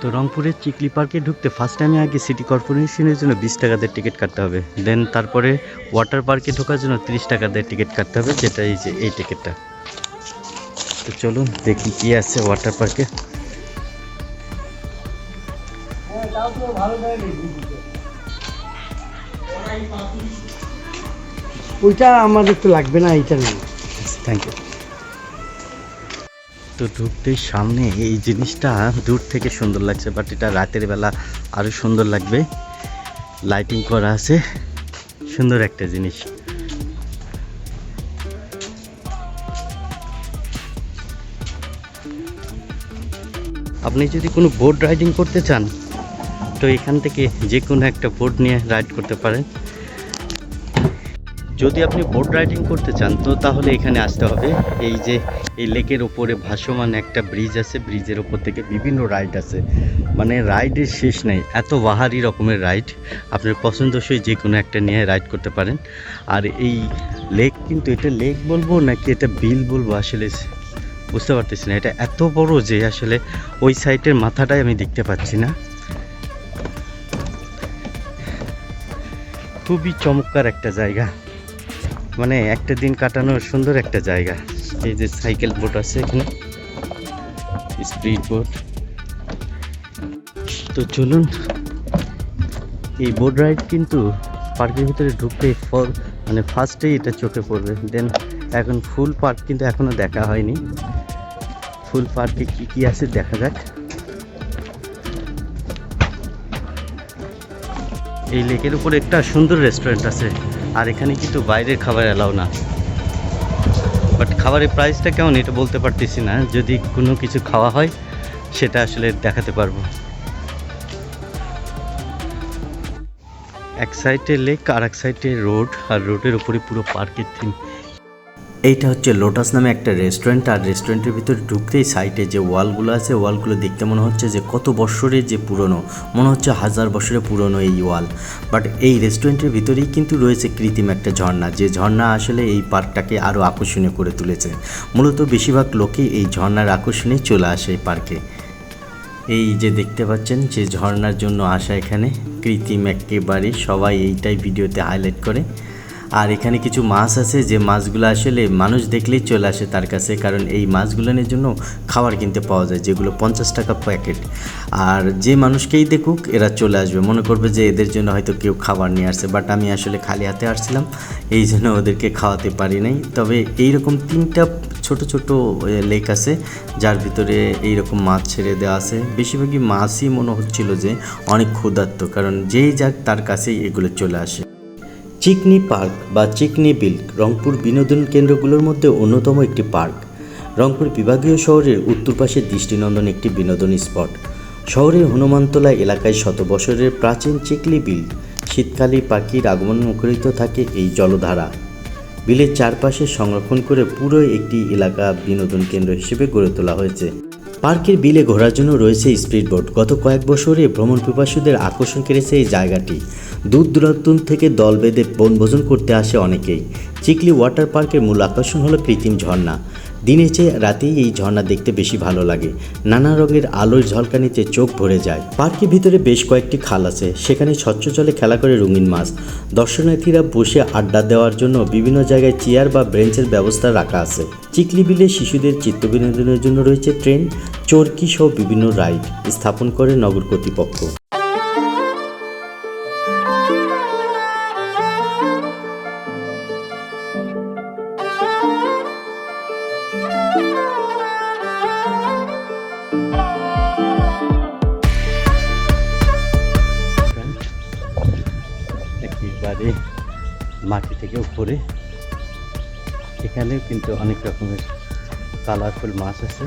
তো রংপুরের চিকলি পার্কে ঢুকতে ফার্স্ট টাইমে আগে সিটি কর্পোরেশনের জন্য বিশ টাকা দিয়ে টিকিট কাটতে হবে। দেন তারপরে ওয়াটার পার্কে ঢোকার জন্য তিরিশ টাকা দিয়ে টিকিট কাটতে হবে যেটা এই যে এই টিকিটটা তো চলুন দেখি কি আছে ওয়াটার পার্কে ওইটা আমাদের তো লাগবে না এইটা নেই থ্যাংক ইউ তো ঢুকতেই সামনে এই জিনিসটা দূর থেকে সুন্দর লাগছে বাট এটা রাতের বেলা আরও সুন্দর লাগবে। লাইটিং করা আছে, সুন্দর একটা জিনিস। আপনি যদি কোনো বোট রাইডিং করতে চান, তো এখান থেকে যে কোনো একটা বোট নিয়ে রাইড করতে পারেন। যদি আপনি বোট রাইডিং করতে চান, তো তাহলে এখানে আসতে হবে। এই যে, এই লেকের ওপরে ভাসমান একটা ব্রিজ আছে। ব্রিজের ওপর থেকে বিভিন্ন রাইড আছে। মানে রাইডের শেষ নেই। এত বাহারি রকমের রাইড আপনার পছন্দসই যে কোনো একটা নিয়ে রাইড করতে পারেন। আর এই লেক কিন্তু এটা লেক বলব নাকি এটা বিল বলব? আসলে বুঝতে পারতেছি না। এটা এত বড় যে আসলে ওই সাইটের মাথাটাই আমি দেখতে পাচ্ছি না। খুবই চমৎকার একটা জায়গা। মানে একটা দিন কাটানোর সুন্দর একটা জায়গা। এই যে সাইকেল বোট আছে এখানে। Speed boat. তো চলুন, এই বোট রাইড কিন্তু পার্কের ভিতরে ঢুকতে মানে ফার্স্টেই এটা চোখে পড়বে। দেন এখন ফুল পার্ক কিন্তু এখনও দেখা হয়নি। ফুল পার্কে কী কী আছে দেখা যাক। এই লেকের উপরে একটা সুন্দর রেস্টুরেন্ট আছে। আর এখানে কিন্তু বাইরের খাবার এলাও না। বাট খাবারের প্রাইসটা কেমন এটা বলতে পারতেছি না। যদি কোনো কিছু খাওয়া হয়, সেটা আসলে দেখাতে পারব। এক সাইডে লেক আর এক সাইডে রোড আর রোডের উপরে পুরো পার্কের থিম এইটা হচ্ছে লোটাস নামে একটা রেস্টুরেন্ট আর রেস্টুরেন্টের ভিতরে ঢুকতেই সাইডে যে ওয়ালগুলো আছে ওয়ালগুলো দেখতে মনে হচ্ছে যে কত বছরের যে পুরনো, মনে হচ্ছে হাজার বছরের পুরনো এই ওয়াল বাট এই রেস্টুরেন্টের ভিতরেই কিন্তু রয়েছে কৃত্রিম একটা ঝর্ণা, যে ঝর্ণা আসলে এই পার্কটাকে আরও আকর্ষণীয় করে তুলেছে। মূলত বেশিরভাগ লোকই এই ঝর্ণার আকর্ষণে চলে আসে এই পার্কে। এই যে দেখতে পাচ্ছেন, যে ঝর্ণার জন্য আসা এখানে, কৃত্রিম একেবারে সবাই এইটাই ভিডিওতে হাইলাইট করে। আর এখানে কিছু মাছ আছে, যে মাছগুলো আসলে মানুষ দেখলেই চলে আসে তার কাছে, কারণ এই মাছগুলোর জন্য খাবার কিনতে পাওয়া যায়, যেগুলো পঞ্চাশ টাকা প্যাকেট। আর যে মানুষকেই দেখুক, এরা চলে আসবে। মনে করবে যে এদের জন্য হয়তো কেউ খাবার নিয়ে আসছে বাট আমি আসলে খালি হাতে আসছিলাম, এই জন্য ওদেরকে খাওয়াতে পারি নাই। তবে এইরকম তিনটা ছোট ছোট লেক আছে, যার ভিতরে এইরকম মাছ ছেড়ে দেওয়া আছে। বেশিরভাগই মাছই মনে হচ্ছিল যে অনেক ক্ষুধার্ত, কারণ যেই যাক তার কাছেই এগুলো চলে আসে। চিকনি পার্ক বা চিকনি বিল্ক রংপুর বিনোদন কেন্দ্রগুলোর মধ্যে অন্যতম একটি পার্ক। রংপুর বিভাগীয় শহরের উত্তর পাশে দৃষ্টিনন্দন একটি বিনোদন স্পট। শহরের হনুমানতলা এলাকায় শত বছরের প্রাচীন চিকলি বিল শীতকালে পাখির আগমন মুখরিত থাকে এই জলধারা। বিলের চারপাশে সংরক্ষণ করে পুরো একটি এলাকা বিনোদন কেন্দ্র হিসেবে গড়ে তোলা হয়েছে। পার্কের বিলে ঘোরার জন্য রয়েছে স্পিড বোট গত কয়েক বছরে ভ্রমণ পিপাসুদের আকর্ষণ কেড়েছে এই জায়গাটি। দূর দূরান্ত থেকে দল বেঁধে বনভোজন করতে আসে অনেকেই। চিকলি ওয়াটার পার্কের মূল আকর্ষণ হলো কৃত্রিম ঝর্ণা। দিনের চেয়ে রাতেই এই ঝর্ণা দেখতে বেশি ভালো লাগে। নানা রঙের আলোর ঝলকানিতে চোখ ভরে যায়। পার্কের ভিতরে বেশ কয়েকটি খাল আছে, সেখানে স্বচ্ছ জলে খেলা করে রঙিন মাছ। দর্শনার্থীরা বসে আড্ডা দেওয়ার জন্য বিভিন্ন জায়গায় চেয়ার বা বেঞ্চের ব্যবস্থা রাখা আছে। চিকলি বিলে শিশুদের চিত্ত বিনোদনের জন্য রয়েছে ট্রেন, চরকি সহ বিভিন্ন রাইড স্থাপন করে নগর কর্তৃপক্ষ। মাটি থেকে উপরে। এখানেও কিন্তু অনেক রকমের কালারফুল মাছ আছে।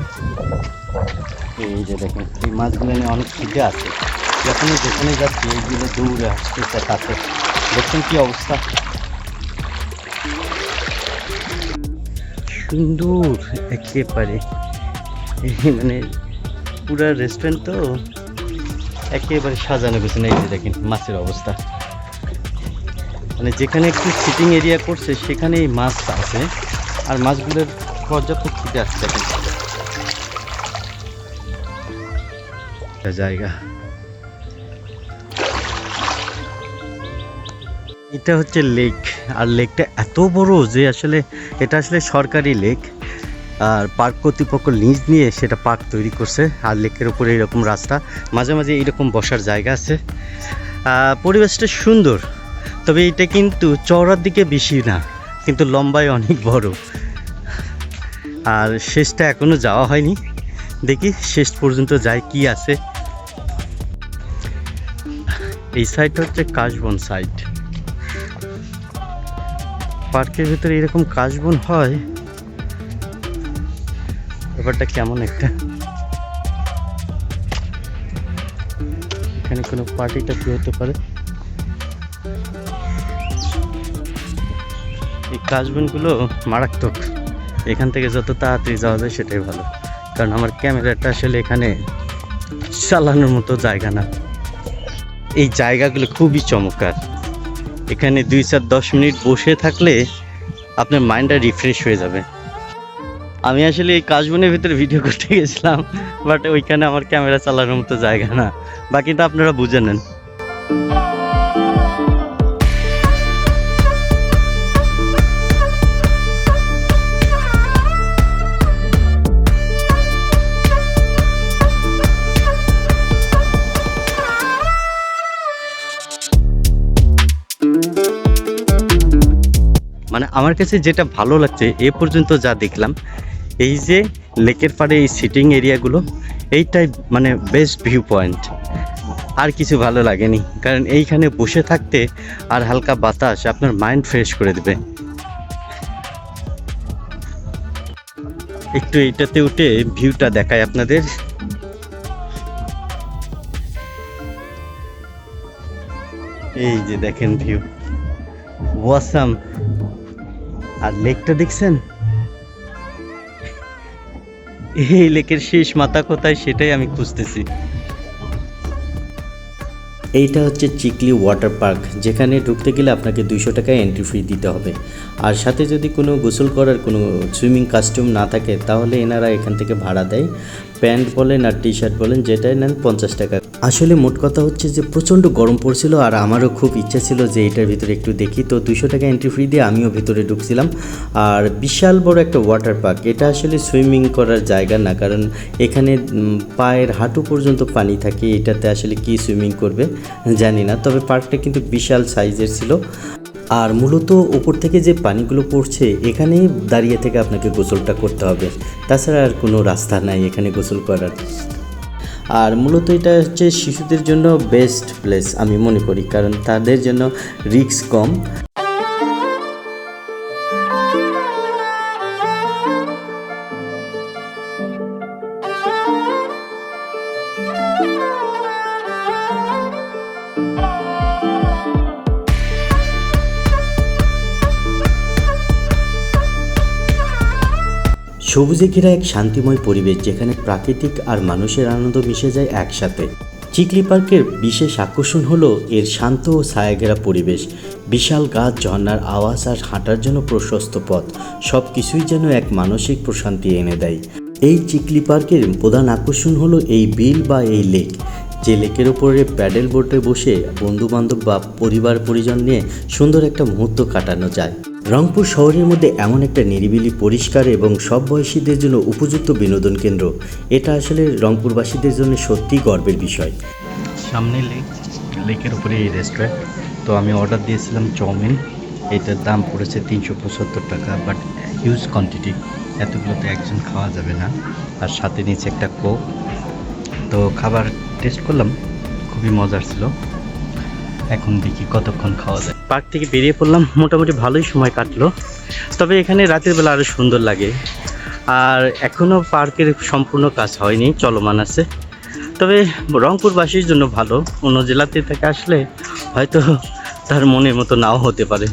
এই যে দেখেন, এই মাছগুলো নিয়ে অনেক খিদে আছে। যখনই যেখানে যাচ্ছি, এইগুলো দৌড়ে আসতেছে কাছে দেখছেন কি অবস্থা? সুন্দর, একেবারে। মানে পুরা রেস্টুরেন্ট তো একেবারে সাজানো গোছানো। এই যে দেখেন, মাছের অবস্থা। মানে যেখানে একটু সিটিং এরিয়া করছে, সেখানেই মাছ আছে। আর মাছগুলোর পর্যাপ্ত দেখেন একটা জায়গা। এটা হচ্ছে লেক আর লেকটা এত বড় যে আসলে এটা আসলে সরকারি লেক আর পার্ক কর্তৃপক্ষ লিজ নিয়ে সেটা পার্ক তৈরি করছে, আর লেকের উপরে এরকম রাস্তা। মাঝে মাঝে এইরকম বসার জায়গা আছে। পরিবেশটা সুন্দর। তবে এটা কিন্তু চওড়ার দিকে বেশি না, কিন্তু লম্বায় অনেক বড়। আর শেষটা এখনও যাওয়া হয়নি। দেখি শেষ পর্যন্ত যায় কি আছে। এই সাইডটা হচ্ছে কাশবন সাইড পার্কের ভিতরে এরকম কাশবন হয়। ব্যাপারটা কেমন একটা। এখানে কোনো পার্টি টার্টি হতে পারে। এই কাশবনগুলো মারাত্মক। এখান থেকে যত তাড়াতাড়ি যাওয়া যায় সেটাই ভালো। কারণ আমার ক্যামেরাটা আসলে এখানে চালানোর মতো জায়গা না। এই জায়গাগুলো খুবই চমৎকার। এখানে দুই চার দশ মিনিট বসে থাকলে আপনার মাইন্ডটা রিফ্রেশ হয়ে যাবে। আমি আসলে এই কাশবনের ভিতরে ভিডিও করতে গেছিলাম বাট ওইখানে আমার ক্যামেরা চালানোর মতো জায়গা না। বাকিটা আপনারা বুঝে নেন। মানে আমার কাছে যেটা ভালো লাগছে, এ পর্যন্ত যা দেখলাম, এই যে লেকের পাড়ে এই সিটিং এরিয়াগুলো এইটাই মানে বেস্ট ভিউ পয়েন্ট আর কিছু ভালো লাগেনি, কারণ এইখানে বসে থাকতে আর হালকা বাতাস আপনার মাইন্ড ফ্রেশ করে দেবে। একটু এইটাতে উঠে ভিউটা দেখায় আপনাদের। এই যে দেখেন ভিউ ওয়াসাম আর লেকটা দেখছেন? এই লেকের শেষ মাথা কোথায় সেটাই আমি খুঁজতেছি। এইটা হচ্ছে চিকলি ওয়াটার পার্ক, যেখানে ঢুকতে গেলে আপনাকে দুইশো টাকায় এন্ট্রি ফি দিতে হবে। আর সাথে যদি কোনো গোসল করার কোনো সুইমিং কাস্টিউম না থাকে, তাহলে এনারা এখান থেকে ভাড়া দেয়। প্যান্ট বলেন আর টি শার্ট বলেন, যেটাই নেন পঞ্চাশ টাকা। আসলে মোট কথা হচ্ছে যে প্রচণ্ড গরম পড়ছিল আর আমারও খুব ইচ্ছা ছিল যে এটার ভিতরে একটু দেখি। তো দুশো টাকা এন্ট্রি ফ্রি দিয়ে আমিও ভিতরে ঢুকছিলাম। আর বিশাল বড় একটা ওয়াটার পার্ক এটা আসলে সুইমিং করার জায়গা না, কারণ এখানে পায়ের হাঁটু পর্যন্ত পানি থাকে। এটাতে আসলে কি সুইমিং করবে জানি না, তবে পার্কটা কিন্তু বিশাল সাইজের ছিল। আর মূলত উপর থেকে যে পানিগুলো পড়ছে, এখানে দাঁড়িয়ে থেকে আপনাকে গোসলটা করতে হবে। তাছাড়া আর কোনো রাস্তা নাই এখানে গোসল করার। আর মূলত এটা হচ্ছে শিশুদের জন্য বেস্ট প্লেস আমি মনে করি, কারণ তাদের জন্য রিস্ক কম। সবুজে ঘেরা এক শান্তিময় পরিবেশ যেখানে প্রাকৃতিক আর মানুষের আনন্দ মিশে যায় একসাথে। চিকলি পার্কের বিশেষ আকর্ষণ হলো এর শান্ত ও ছায়াঘেরা পরিবেশ। বিশাল গাছ, ঝর্ণার আওয়াজ আর হাঁটার জন্য প্রশস্ত পথ সব কিছুই যেন এক মানসিক প্রশান্তি এনে দেয়। এই চিকলি পার্কের প্রধান আকর্ষণ হলো এই বিল বা এই লেক। যে লেকের ওপরে প্যাডেল বোটে বসে বন্ধু বান্ধব বা পরিবার পরিজন নিয়ে সুন্দর একটা মুহূর্ত কাটানো যায়। রংপুর শহরের মধ্যে এমন একটা নিরিবিলি, পরিষ্কার এবং সব বয়সীদের জন্য উপযুক্ত বিনোদন কেন্দ্র। এটা আসলে রংপুরবাসীদের জন্য সত্যি গর্বের বিষয়। সামনে লেক, লেকের উপরে এই রেস্টুরেন্ট তো আমি অর্ডার দিয়েছিলাম চাউমিন। এটার দাম পড়েছে তিনশো পঁচাত্তর টাকা বাট হিউজ কোয়ান্টিটি এতগুলো তো একজন খাওয়া যাবে না। আর সাথে নিচে একটা কোক তো খাবার টেস্ট করলাম। খুবই মজার ছিল। এখন দেখি কতক্ষণ খাওয়া যায়। পার্ক থেকে বেরিয়ে পড়লাম, মোটামুটি ভালোই সময় কাটলো। তবে এখানে রাতের বেলা আরও সুন্দর লাগে। আর এখনও পার্কের সম্পূর্ণ কাজ হয়নি, চলমান আছে। তবে রংপুরবাসীর জন্য ভালো। অন্য জেলাতে থেকে আসলে হয়তো তার মনের মতো নাও হতে পারে।